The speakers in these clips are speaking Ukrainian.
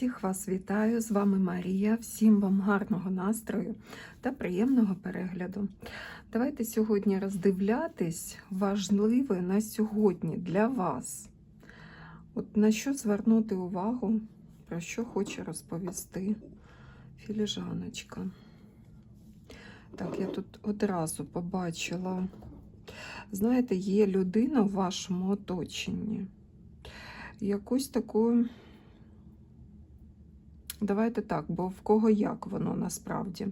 Всіх вас вітаю! З вами Марія. Всім вам гарного настрою та приємного перегляду. Давайте сьогодні роздивлятись важливе на сьогодні для вас. От на що звернути увагу, про що хоче розповісти філіжаночка. Так, я тут одразу побачила. Знаєте, є людина в вашому оточенні. Якусь таку. Давайте так, бо в кого як воно насправді.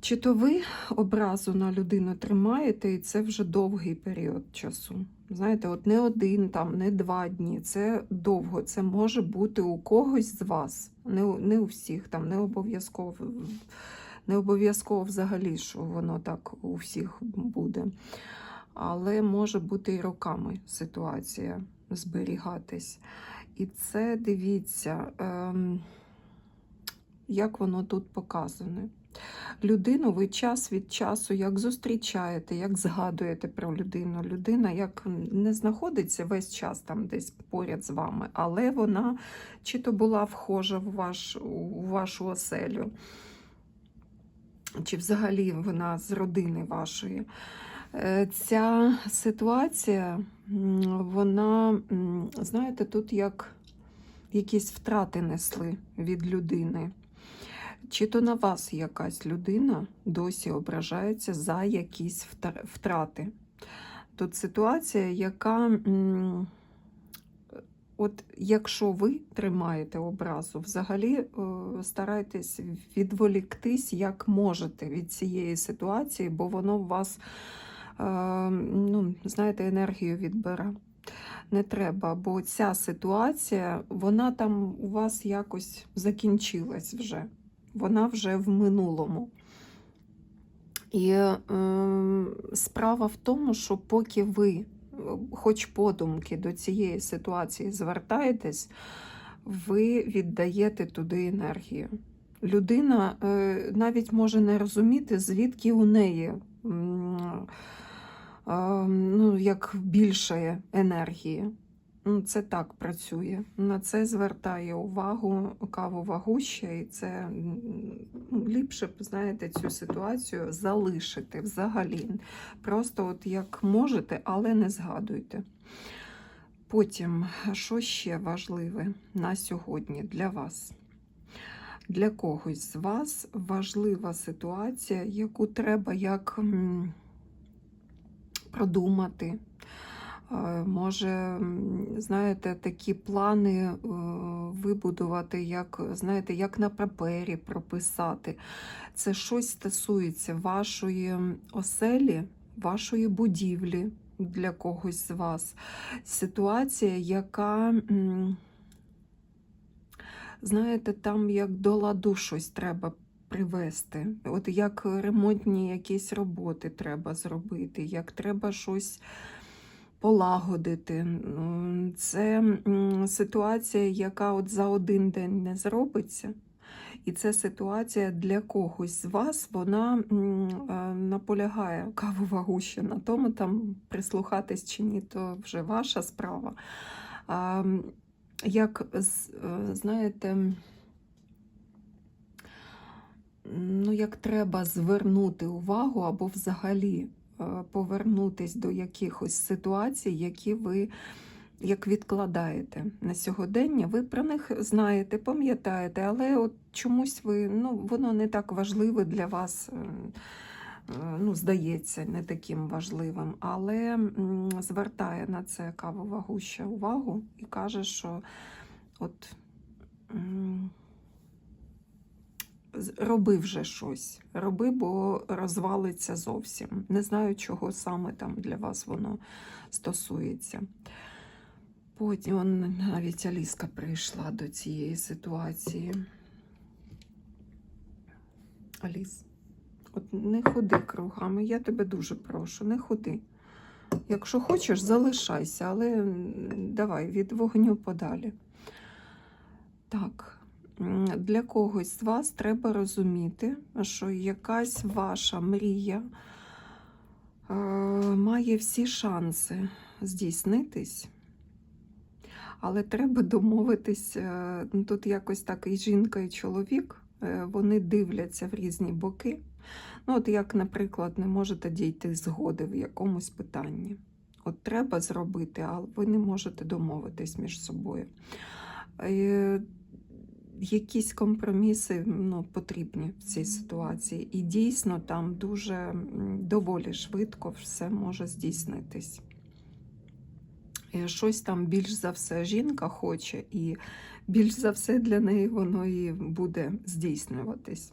Чи то ви образу на людину тримаєте, і це вже довгий період часу. Знаєте, от не один, там, не два дні, це довго. Це може бути у когось з вас, не, не у всіх, там, не обов'язково, не обов'язково взагалі, що воно так у всіх буде. Але може бути і роками ситуація зберігатись. І це дивіться, ем, як воно тут показане. Людину ви час від часу як зустрічаєте, як згадуєте про людину. Людина як не знаходиться весь час там десь поряд з вами, але вона чи то була вхожа в, ваш, у вашу оселю, чи взагалі вона з родини вашої. Е, Ця ситуація, вона, знаєте, тут як якісь втрати несли від людини. Чи то на вас якась людина досі ображається за якісь втрати. Тут ситуація, яка, от якщо ви тримаєте образу, взагалі е, старайтесь відволіктись як можете від цієї ситуації, бо воно вас, ну, знаєте, енергію відбере. Не треба, бо ця ситуація, вона там у вас якось закінчилась вже. Вона вже в минулому. І е, справа в тому, що поки ви, е, хоч подумки до цієї ситуації звертаєтесь, ви віддаєте туди енергію. Людина е, навіть може не розуміти, звідки у неї е, ну, як більше енергії. Ну, Це так працює. На це звертає увагу кавова гуща, і це ну, ліпше знаєте, цю ситуацію залишити взагалі. Просто от як можете, але не згадуйте. Потім, що ще важливе на сьогодні для вас? Для когось з вас важлива ситуація, яку треба як продумати. Е, Може, знаєте, такі плани е, вибудувати, як, знаєте, як на папері прописати. Це щось стосується вашої оселі, вашої будівлі для когось з вас. Ситуація, яка, знаєте, там як до ладу щось треба привести. От як ремонтні якісь роботи треба зробити, як треба щось полагодити. Це ситуація, яка от за один день не зробиться. І це ситуація для когось з вас, вона е, наполягає кавова гуща на тому, там прислухатись чи ні, то вже ваша справа. Як е, знаєте, ну, як треба звернути увагу або взагалі е, повернутись до якихось ситуацій, які ви як відкладаєте на сьогодення. Ви про них знаєте, пам'ятаєте, але от чомусь ви, ну, воно не так важливе для вас. е, е, Ну, здається, не таким важливим, але звертає на це кавова гуща увагу і каже, що от роби вже щось, роби, бо розвалиться зовсім. Не знаю, чого саме там для вас воно стосується. Потім он, навіть Аліска прийшла до цієї ситуації. Аліс, от не ходи кругами, я тебе дуже прошу, не ходи. Якщо хочеш, залишайся, але давай від вогню подалі. Так, для когось з вас треба розуміти, що якась ваша мрія е, має всі шанси здійснитись. Але треба домовитись. е, ну, Тут якось так і жінка, і чоловік е, вони дивляться в різні боки. Ну, от як, наприклад, не можете дійти згоди в якомусь питанні. От треба зробити, а ви не можете домовитись між собою. Е, Якісь компроміси ну, потрібні в цій ситуації. І дійсно там дуже доволі швидко все може здійснитись. І щось там більш за все жінка хоче, і більш за все для неї воно і буде здійснюватись.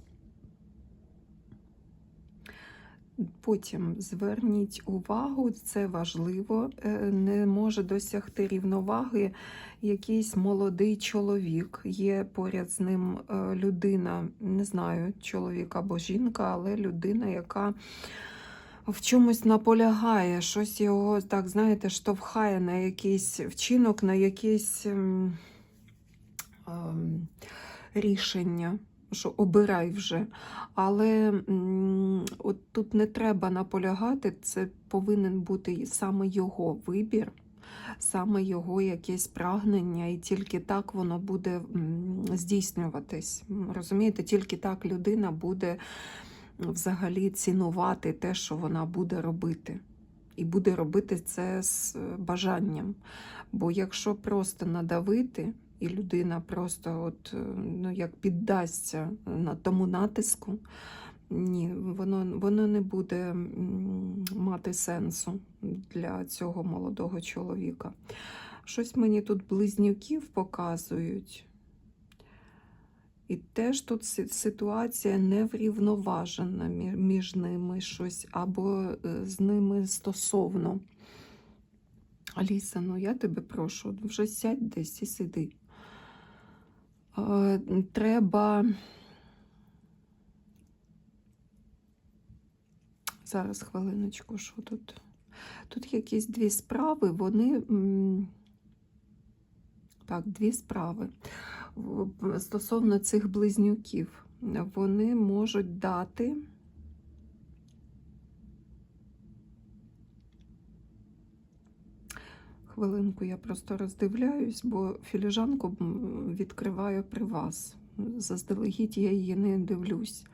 Потім зверніть увагу, це важливо, е, не може досягти рівноваги якийсь молодий чоловік. Є поряд з ним е, людина, не знаю, чоловік або жінка, але людина, яка в чомусь наполягає, щось його, так знаєте, штовхає на якийсь вчинок, на якесь ем, рішення, що обирай вже. Але от тут не треба наполягати, це повинен бути саме його вибір, саме його якесь прагнення, і тільки так воно буде здійснюватись. Розумієте, тільки так людина буде взагалі цінувати те, що вона буде робити. І буде робити це з е, бажанням. Бо якщо просто надавити, і людина просто от, е, ну, як піддасться на тому натиску, ні, воно, воно не буде мати сенсу для цього молодого чоловіка. Щось мені тут близнюків показують. І теж тут ситуація неврівноважена мі- між ними щось, або е, з ними стосовно. Аліса, ну я тебе прошу, вже сядь десь і сиди. Е, Треба. Зараз хвилиночку, що тут? Тут якісь дві справи, вони. Так, дві справи. Стосовно цих близнюків, вони можуть дати. Хвилинку, я просто роздивляюсь, бо філіжанку відкриваю при вас. Заздалегідь я її не дивлюсь.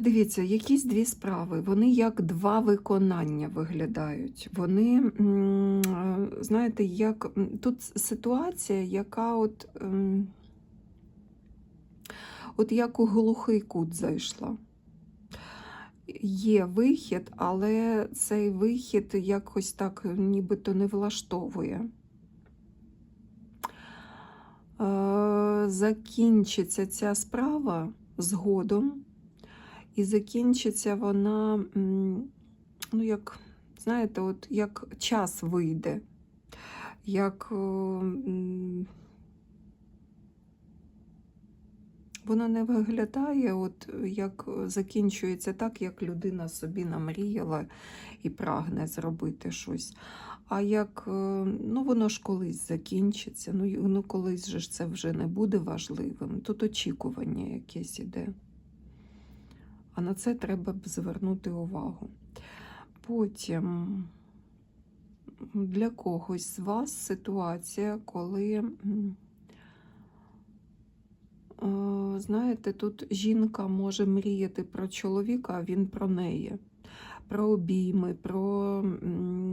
Дивіться, якісь дві справи. Вони як два виконання виглядають. Вони, знаєте, як тут ситуація, яка от, ем, от як у глухий кут зайшла. Є вихід, але цей вихід якось так нібито не влаштовує. Е, Закінчиться ця справа згодом. І закінчиться вона, ну, як, знаєте, от як час вийде, як е, м, воно не виглядає, от як закінчується так, як людина собі намріяла і прагне зробити щось. А як, е, ну воно ж колись закінчиться, ну, ну колись же ж це вже не буде важливим. Тут очікування якесь іде. А на це треба б звернути увагу. Потім для когось з вас ситуація, коли, е, знаєте, тут жінка може мріяти про чоловіка, а він про неї. Про обійми, про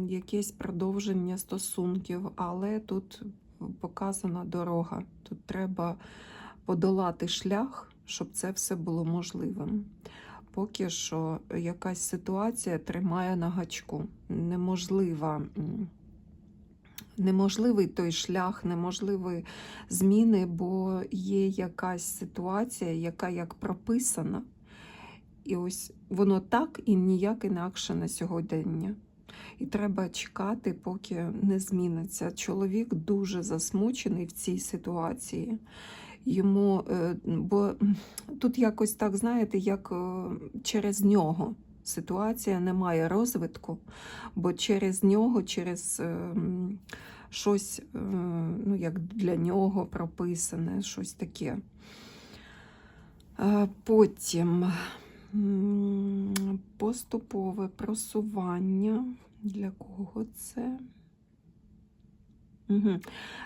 якесь продовження стосунків, але тут показана дорога. Тут треба подолати шлях, щоб це все було можливим поки що якась ситуація тримає на гачку. Неможлива, неможливий той шлях, неможливі зміни, бо є якась ситуація, яка як прописана, і ось воно так і ніяк інакше на сьогодення. І треба чекати, поки не зміниться. Чоловік дуже засмучений в цій ситуації йому, е, бо тут якось так, знаєте, як е, через нього ситуація не має розвитку, бо через нього, через е, м, щось, е, ну, як для нього прописане, щось таке. Е, Потім поступове просування. Для кого це? Угу.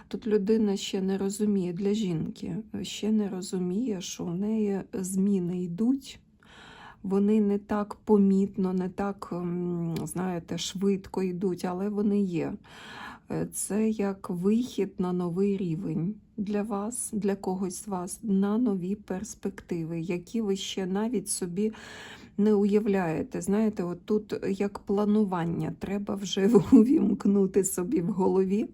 Тут людина ще не розуміє для жінки, ще не розуміє, що в неї зміни йдуть. Вони не так помітно, не так, знаєте, швидко йдуть, але вони є. Це як вихід на новий рівень для вас, для когось з вас, на нові перспективи, які ви ще навіть собі не уявляєте. Знаєте, от тут як планування, треба вже увімкнути собі в голові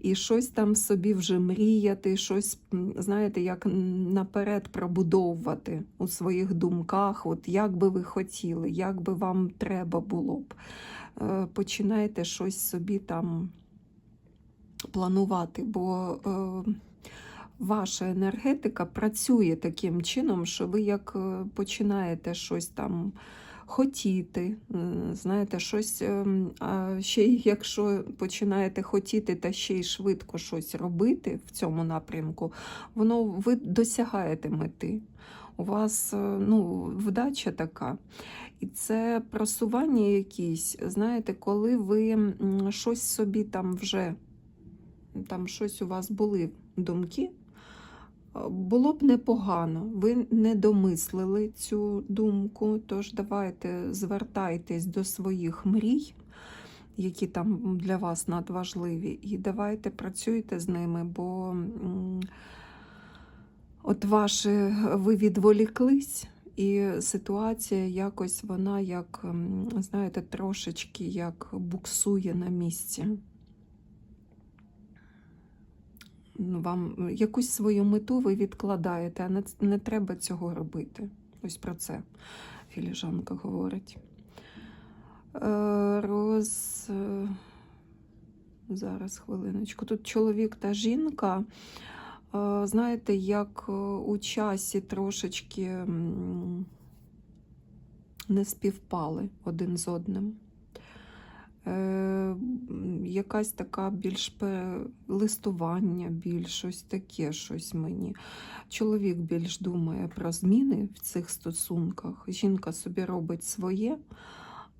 і щось там собі вже мріяти, щось, знаєте, як наперед пробудовувати у своїх думках, от як би ви хотіли, як би вам треба було б. Е, Починайте щось собі там планувати, бо е, ваша енергетика працює таким чином, що ви як е, починаєте щось там хотіти, е, знаєте, щось, а ще якщо починаєте хотіти та ще й швидко щось робити в цьому напрямку, воно ви досягаєте мети. У вас ну, вдача така. І це просування якісь, знаєте, коли ви щось собі там вже, там щось у вас були думки, е, було б непогано. Ви не домислили цю думку, тож давайте звертайтесь до своїх мрій, які там для вас надважливі, і давайте працюйте з ними, бо от ваші ви відволіклись. І ситуація якось вона як, знаєте, трошечки як буксує на місці. Ну, Вам якусь свою мету ви відкладаєте, а не, не треба цього робити. Ось про це філіжанка говорить. Е, Роз... е, Зараз хвилиночку. Тут чоловік та жінка. Е, Знаєте, як е, у часі трошечки не співпали один з одним. Е, Якась така більш листування, більш щось таке, щось мені. Чоловік більш думає про зміни в цих стосунках. Жінка собі робить своє.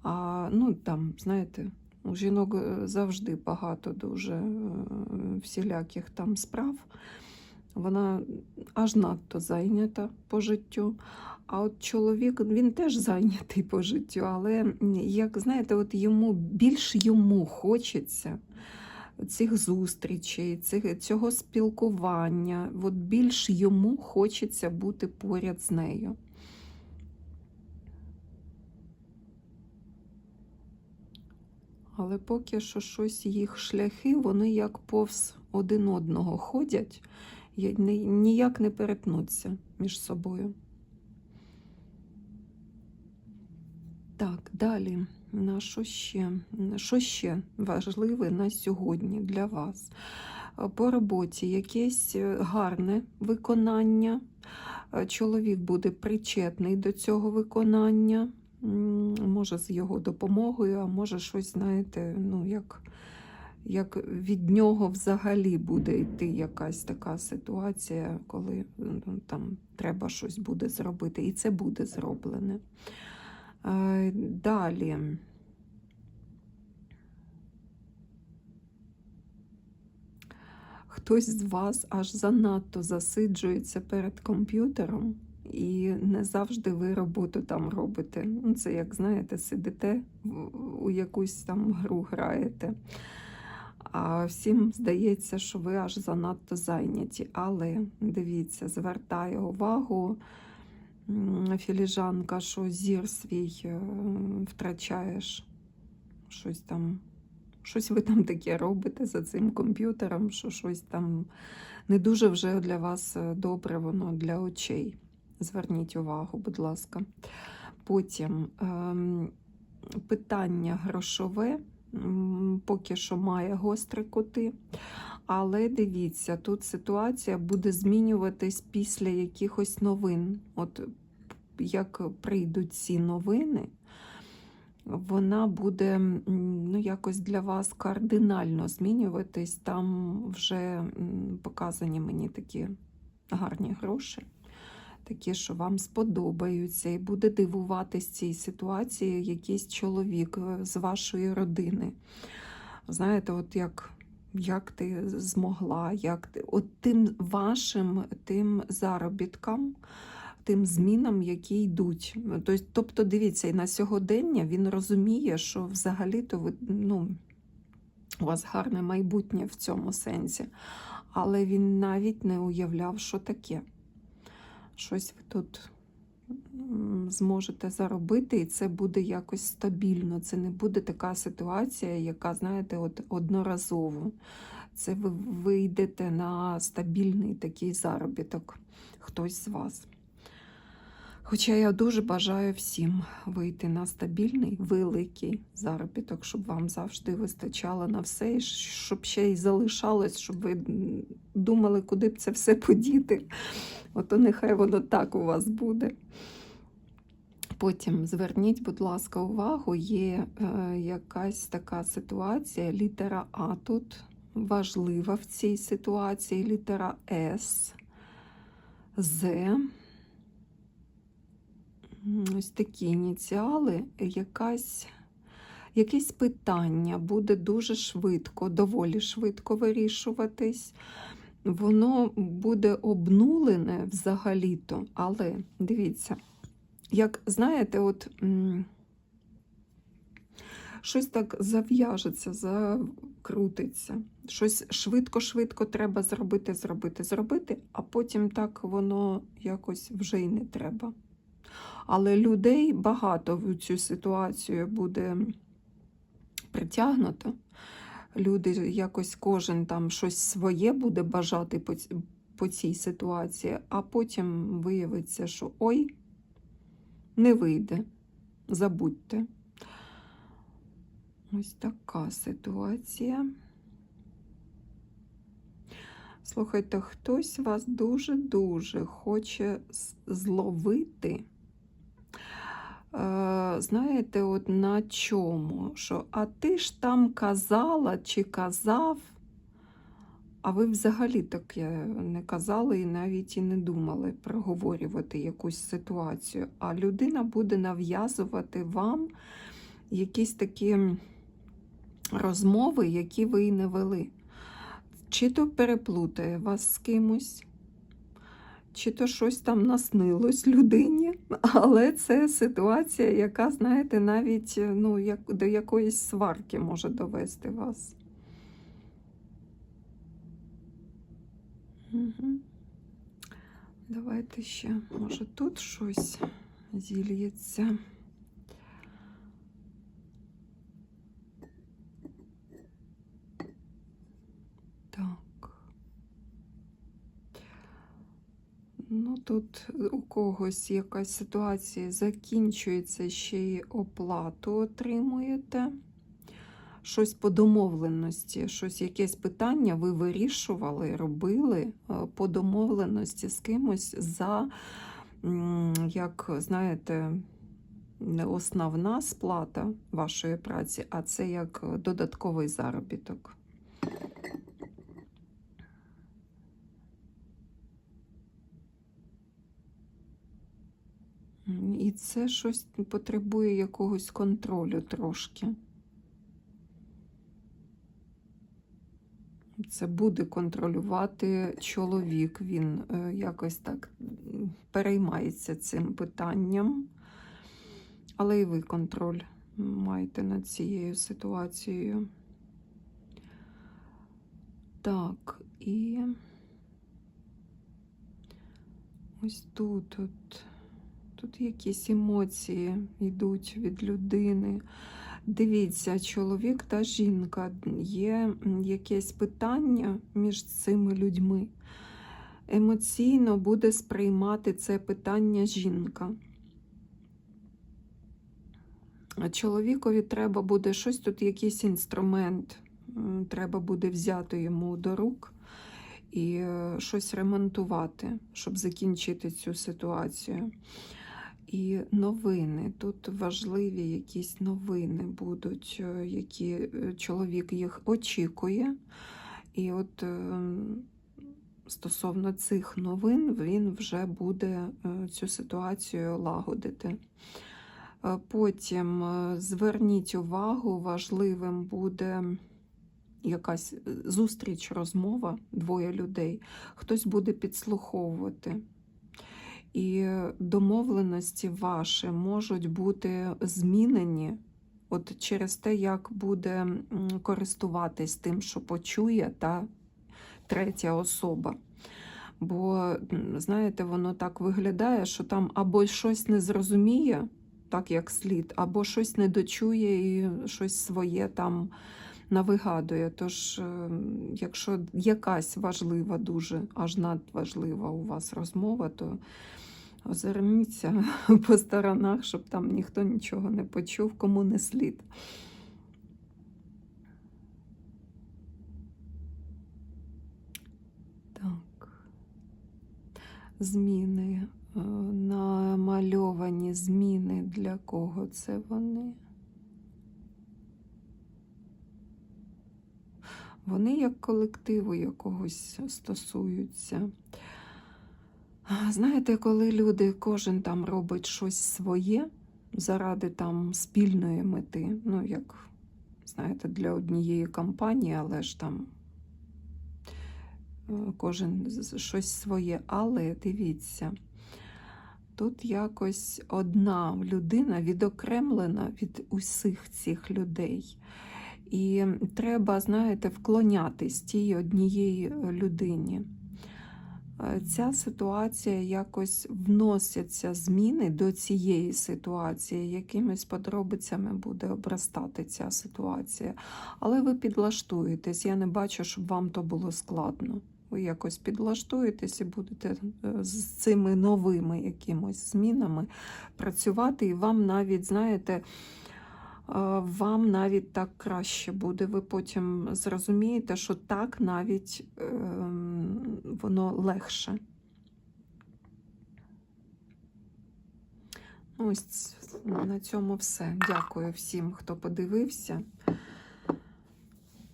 А ну там, знаєте, у жінок е, завжди багато дуже е, всіляких там справ. Вона аж надто зайнята по життю. А от чоловік він теж зайнятий по життю, але як знаєте, от йому більш йому хочеться цих зустрічей, цих, цього спілкування. От більш йому хочеться бути поряд з нею. Але поки що щось їх шляхи, вони як повз один одного ходять, ніяк не перетнуться між собою. Так, далі. На що ще? Що ще важливе на сьогодні для вас? Е, По роботі якесь е, гарне виконання. Е, Чоловік буде причетний до цього виконання. Може, з його допомогою, а може щось, знаєте, ну, як, як від нього взагалі буде йти якась така ситуація, коли ну, там треба щось буде зробити, і це буде зроблене. Е, Далі. Хтось з вас аж занадто засиджується перед комп'ютером, і не завжди ви роботу там робите. Ну, це, як знаєте, сидите у якусь там гру граєте. А всім здається, що ви аж занадто зайняті. Але дивіться, звертаю увагу філіжанка, що зір свій е, втрачаєш щось там. Щось ви там таке робите за цим комп'ютером, що щось там не дуже вже для вас е, добре, воно для очей. Зверніть увагу, будь ласка. Потім ем, питання грошове поки що має гострі кути. Але дивіться, тут ситуація буде змінюватись після якихось новин. От як прийдуть ці новини, вона буде ну, якось для вас кардинально змінюватись. Там вже показані мені такі гарні гроші, такі, що вам сподобаються, і буде дивуватись цій ситуації якийсь чоловік е, з вашої родини. Знаєте, от як як ти змогла, як ти от тим вашим тим заробіткам, тим змінам, які йдуть. Тобто, дивіться, і на сьогодення він розуміє, що взагалі-то ви ну, у вас гарне майбутнє в цьому сенсі. Але він навіть не уявляв, що таке. Щось ви тут зможете заробити, і це буде якось стабільно. Це не буде така ситуація, яка, знаєте, от одноразово. Це ви вийдете на стабільний такий заробіток, хтось з вас. Хоча я дуже бажаю всім вийти на стабільний, великий заробіток, щоб вам завжди вистачало на все, і щоб ще й залишалось, щоб ви думали, куди б це все подіти. Ото нехай воно так у вас буде. Потім зверніть, будь ласка, увагу, є е, якась така ситуація, літера А тут важлива в цій ситуації, літера С, З. Ось такі ініціали, якась, якесь питання буде дуже швидко, доволі швидко вирішуватись. Воно буде обнулене взагалі-то, але дивіться, як знаєте, от щось так зав'яжеться, закрутиться. Щось швидко-швидко треба зробити, зробити, зробити, а потім так воно якось вже й не треба. Але людей багато в цю ситуацію буде притягнуто. Люди якось кожен там щось своє буде бажати по, цій ситуації, а потім виявиться, що ой, не вийде, забудьте. Ось така ситуація. Слухайте, хтось вас дуже-дуже хоче зловити. Е, знаєте, от на чому? Що, а ти ж там казала чи казав, а ви взагалі таке не казали і навіть і не думали проговорювати якусь ситуацію. А людина буде нав'язувати вам якісь такі розмови, які ви і не вели. Чи то переплутає вас з кимось, чи то щось там наснилось людині, але це ситуація, яка, знаєте, навіть ну, як, до якоїсь сварки може довести вас. Угу. Давайте ще, може, тут щось зільється. Так. Ну, тут у когось якась ситуація закінчується, ще й оплату отримуєте. Щось по домовленості, щось якесь питання ви вирішували, робили е, по домовленості з кимось за, як знаєте, не основна сплата вашої праці, а це як додатковий заробіток. І це щось потребує якогось контролю трошки. Це буде контролювати чоловік. Він е, якось так переймається цим питанням. Але і ви контроль маєте над цією ситуацією. Так, і ось тут, от, тут якісь емоції йдуть від людини. Дивіться, чоловік та жінка є якесь питання між цими людьми. Емоційно буде сприймати це питання жінка. Чоловікові треба буде щось тут, якийсь інструмент. Треба буде взяти йому до рук і е, щось ремонтувати, щоб закінчити цю ситуацію. І новини. Тут важливі якісь новини будуть, е, які е, чоловік їх очікує. І от е, стосовно цих новин він вже буде цю ситуацію лагодити. Потім зверніть увагу, важливим буде якась зустріч, розмова, двоє людей, хтось буде підслуховувати. І домовленості ваші можуть бути змінені от через те, як буде користуватись тим, що почує та третя особа. Бо, знаєте, воно так виглядає, що там або щось не зрозуміє, так як слід, або щось не дочує і щось своє там навигадує. Тож, е, якщо якась важлива, дуже аж надважлива у вас розмова, то озирніться по сторонах, щоб там ніхто нічого не почув, кому не слід. Зміни. е, Намальовані зміни для кого це вони? Вони як колективу якогось стосуються. Знаєте, коли люди, кожен там робить щось своє заради там спільної мети, ну як, знаєте, для однієї компанії, але ж там е, кожен щось своє. Але дивіться, тут якось одна людина відокремлена від усіх цих людей. І треба, знаєте, вклонятись тій однієї е, людині. Е, Ця ситуація якось вносяться зміни до цієї ситуації, якимись подробицями буде обростати ця ситуація. Але ви підлаштуєтесь. Я не бачу, щоб вам то було складно. Ви якось підлаштуєтесь і будете е, з цими новими якимось змінами працювати, і вам навіть, знаєте, вам навіть так краще буде. Ви потім зрозумієте, що так навіть ем, воно легше. Ну, Ось на цьому все. Дякую всім, хто подивився.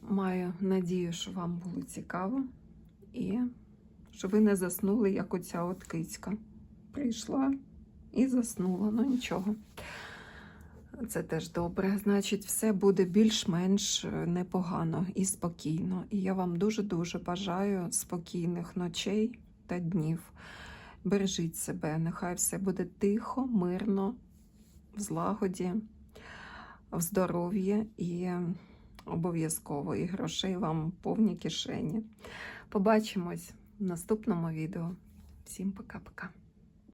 Маю надію, що вам було цікаво і що ви не заснули, як оця от кицька. Прийшла і заснула. Ну нічого. Це теж добре. Значить, все буде більш-менш е, непогано і спокійно. І я вам дуже-дуже бажаю спокійних ночей та днів. Бережіть себе, нехай все буде тихо, мирно, в злагоді, в здоров'ї і обов'язково. І грошей вам повні кишені. Побачимось в наступному відео. Всім пока-пока.